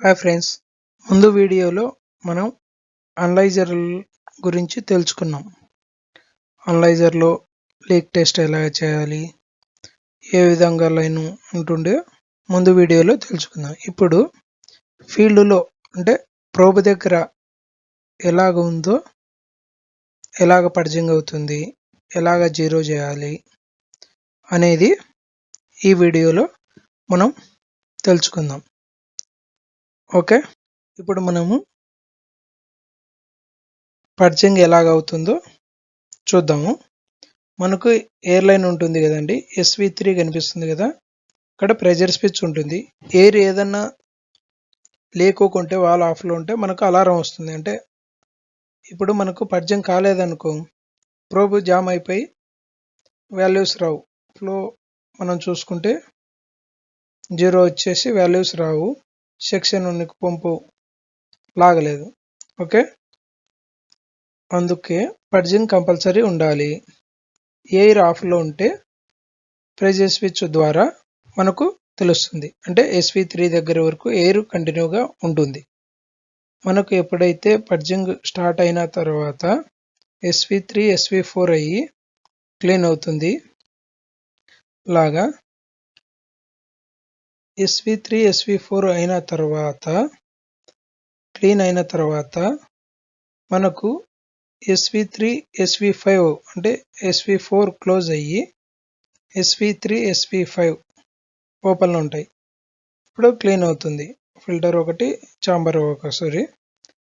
Hi friends ముందు వీడియోలో మనం అనలైజర్ గురించి తెలుసుకున్నాం. అనలైజర్లో లీక్ టెస్ట్ ఎలా చేయాలి ఏ విధంగా లైన్ ఉంటుండే ముందు వీడియోలో తెలుసుకుందాం. ఇప్పుడు ఫీల్డ్లో అంటే ప్రోబ్ దగ్గర ఎలాగ ఉందో ఎలాగ పర్జింగ్ అవుతుంది ఎలాగ జీరో చేయాలి అనేది ఈ వీడియోలో మనం తెలుసుకుందాం. ఓకే. ఇప్పుడు మనము పర్చింగ్ ఎలాగ అవుతుందో చూద్దాము. మనకు ఎయిర్లైన్ ఉంటుంది కదండి ఎస్వి త్రీ కనిపిస్తుంది కదా ఇక్కడ ప్రెజర్ స్విచ్ ఉంటుంది. ఎయిర్ ఏదన్నా లేకోకుంటే వాల్ ఆఫ్లో ఉంటే మనకు అలారం వస్తుంది. అంటే ఇప్పుడు మనకు పర్జింగ్ కాలేదనుకో ప్రోబ్ జామ్ అయిపోయి వాల్యూస్ రావు. ఫ్లో మనం చూసుకుంటే జీరో వచ్చేసి వాల్యూస్ రావు. సెక్షన్ నీకు పంపు లాగలేదు. ఓకే? అందుకే పర్జింగ్ కంపల్సరీ ఉండాలి. ఎయిర్ ఆఫ్లో ఉంటే ప్రెజర్ స్విచ్ ద్వారా మనకు తెలుస్తుంది. అంటే ఎస్వి త్రీ దగ్గర వరకు ఎయిర్ కంటిన్యూగా ఉంటుంది. మనకు ఎప్పుడైతే పర్జింగ్ స్టార్ట్ అయిన తర్వాత ఎస్వి త్రీ ఎస్వి ఫోర్ అయ్యి క్లీన్ అవుతుంది లాగా ఎస్వి త్రీ ఎస్వి ఫోర్ అయిన తర్వాత క్లీన్ అయిన తర్వాత మనకు ఎస్వి త్రీ ఎస్వి ఫైవ్ అంటే ఎస్వి ఫోర్ క్లోజ్ అయ్యి ఎస్వి త్రీ ఎస్వి ఫైవ్ ఓపెన్లో ఉంటాయి. ఇప్పుడు క్లీన్ అవుతుంది. ఫిల్టర్ ఒకటి చాంబర్ ఒక సారీ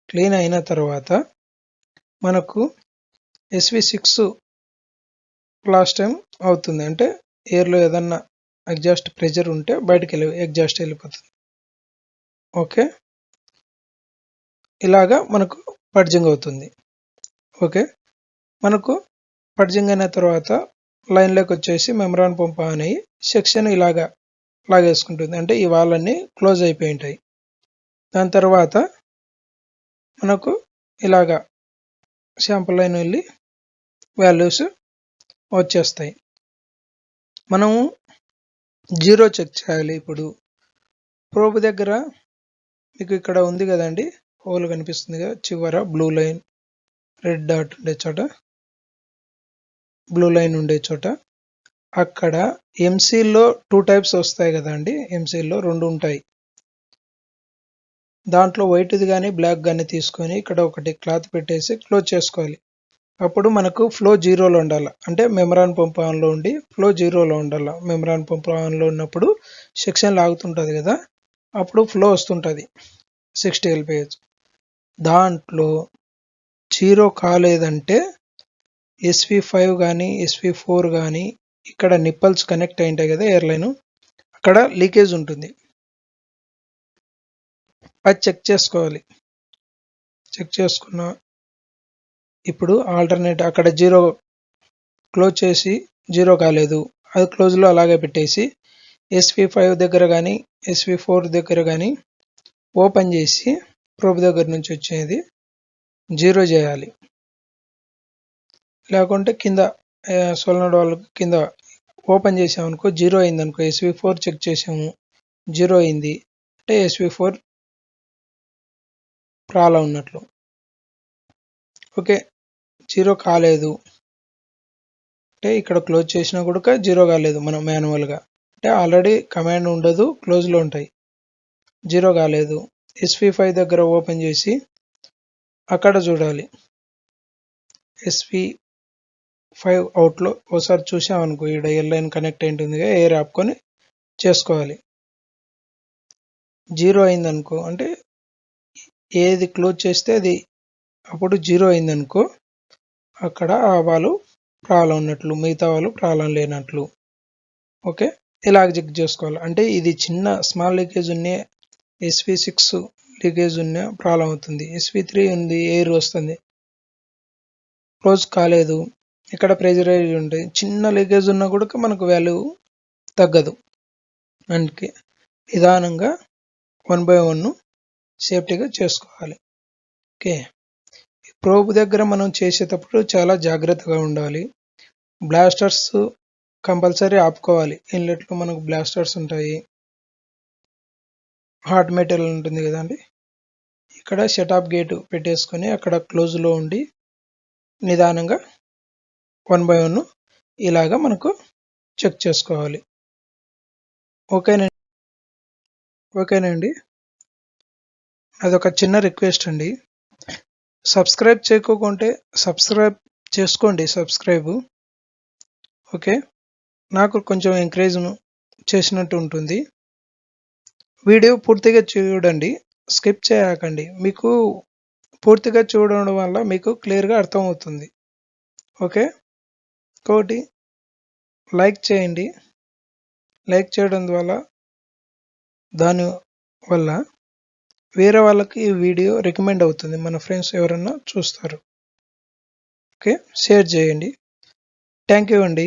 క్లీన్ అయిన తర్వాత మనకు ఎస్వి సిక్స్ లాస్ట్ టైం అవుతుంది. అంటే ఎయిర్లో ఏదన్నా ఎగ్జాస్ట్ ప్రెజర్ ఉంటే బయటకు వెళ్ళి ఎగ్జాస్ట్ వెళ్ళిపోతుంది. ఓకే? ఇలాగా మనకు పడ్జింగ్ అవుతుంది. ఓకే? మనకు పడ్జింగ్ అయిన తర్వాత లైన్లోకి వచ్చేసి మెమరాన్ పంప ఆన్ అయ్యి సెక్షన్ ఇలాగా లాగేసుకుంటుంది. అంటే ఈ వాళ్ళన్నీ క్లోజ్ అయిపోయి ఉంటాయి. దాని తర్వాత మనకు ఇలాగా శాంపుల్ లైన్ వెళ్ళి వాల్యూస్ వచ్చేస్తాయి. మనము జీరో చెక్ చేయాలి ఇప్పుడు. ప్రోబ్ దగ్గర మీకు ఇక్కడ ఉంది కదండి. హోల్ కనిపిస్తుంది కదా. చివర బ్లూ లైన్ రెడ్ డాట్ ఉండే చోట బ్లూ లైన్ ఉండే చోట. అక్కడ ఎంసీల్లో టూ టైప్స్ వస్తాయి కదండి. ఎంసీల్లో రెండు ఉంటాయి. దాంట్లో వైట్ది కానీ బ్లాక్ కానీ తీసుకొని ఇక్కడ ఒకటి క్లాత్ పెట్టేసి క్లోజ్ చేసుకోవాలి. అప్పుడు మనకు ఫ్లో జీరోలో ఉండాలి. అంటే మెమరాన్ పంప్ ఆన్లో ఉండి ఫ్లో జీరోలో ఉండాలి. మెమరాన్ పంప్ ఆన్లో ఉన్నప్పుడు సెక్షన్ లాగుతుంటుంది కదా అప్పుడు ఫ్లో వస్తుంటుంది. సిక్స్టీ ఎల్పిహెచ్ దాంట్లో జీరో కాలేదంటే ఎస్వి ఫైవ్ కానీ ఎస్వి ఫోర్ కానీ ఇక్కడ నిప్పల్స్ కనెక్ట్ అయింటాయి కదా ఎయిర్లైన్ అక్కడ లీకేజ్ ఉంటుంది. అది చెక్ చేసుకోవాలి. చెక్ చేసుకున్న ఇప్పుడు ఆల్టర్నేట్ అక్కడ జీరో క్లోజ్ చేసి జీరో కాలేదు. అది క్లోజ్లో అలాగే పెట్టేసి ఎస్వి ఫైవ్ దగ్గర కానీ ఎస్వి ఫోర్ దగ్గర కానీ ఓపెన్ చేసి ప్రోబ్ దగ్గర నుంచి వచ్చేది జీరో చేయాలి. లేకుంటే కింద సోలనాడ్ వాళ్ళకి కింద ఓపెన్ చేసామనుకో జీరో అయింది అనుకో ఎస్వి ఫోర్ చెక్ చేసాము జీరో అయింది. అంటే ఎస్వి ఫోర్ ప్రాబ్లం ఉన్నట్లు. ఓకే? జీరో కాలేదు. అంటే ఇక్కడ క్లోజ్ చేసినా కూడా జీరో కాలేదు మనం మాన్యువల్గా అంటే ఆల్రెడీ కమాండ్ ఉండదు క్లోజ్లో ఉంటాయి. జీరో కాలేదు. ఎస్వి ఫైవ్ దగ్గర ఓపెన్ చేసి అక్కడ చూడాలి. ఎస్వి ఫైవ్ అవుట్లో ఒకసారి చూసామనుకో ఈ ఎయిర్ లైన్ కనెక్ట్ అయి ఉంటుంది ఎయిర్ ఆపుకొని చేసుకోవాలి. జీరో అయిందనుకో అంటే ఏది క్లోజ్ చేస్తే అది అప్పుడు జీరో అయిందనుకో అక్కడ ఆవాలు వాళ్ళు ఉన్నట్లు మిగతా వాళ్ళు ప్రాబ్లం లేనట్లు. ఓకే? ఇలాగ చెక్ చేసుకోవాలి. అంటే ఇది చిన్న స్మాల్ లీకేజ్ ఉన్న ఎస్వి సిక్స్ లీకేజ్ ఉన్న ప్రాబ్లం అవుతుంది. ఎస్వి త్రీ ఉంది ఎయిర్ వస్తుంది. క్లోజ్ కాలేదు. ఇక్కడ ప్రెజరైజ్ ఉంటుంది చిన్న లీకేజ్ ఉన్నా కూడా మనకు వాల్యూ తగ్గదు. అందుకే నిదానంగా వన్ బై వన్ సేఫ్టీగా చేసుకోవాలి. ఓకే? ప్రోబ్ దగ్గర మనం చేసేటప్పుడు చాలా జాగ్రత్తగా ఉండాలి. Blasters compulsory ఆపుకోవాలి. ఇన్లెట్లో మనకు బ్లాస్టర్స్ ఉంటాయి. హాట్ మెటీరియల్ ఉంటుంది కదండి. ఇక్కడ షటాప్ గేట్ పెట్టేసుకొని అక్కడ క్లోజ్లో ఉండి నిదానంగా వన్ బై వన్ ఇలాగా మనకు చెక్ చేసుకోవాలి. ఓకేనండి? ఓకేనండి. అదొక చిన్న రిక్వెస్ట్ అండి. సబ్స్క్రైబ్ చేయకోకుంటే సబ్స్క్రైబ్ చేసుకోండి సబ్స్క్రైబ్. ఓకే? నాకు కొంచెం ఎంకరేజ్ చేసినట్టు ఉంటుంది. వీడియో పూర్తిగా చూడండి స్కిప్ చేయకండి. మీకు పూర్తిగా చూడడం వల్ల మీకు క్లియర్గా అర్థమవుతుంది. ఓకే? ఇంకోటి లైక్ చేయండి. లైక్ చేయడం ద్వారా దాని వల్ల వేరే వాళ్ళకి ఈ వీడియో రికమెండ్ అవుతుంది. మన ఫ్రెండ్స్ ఎవరన్నా చూస్తారు. ఓకే? షేర్ చేయండి. థ్యాంక్ యూ అండి.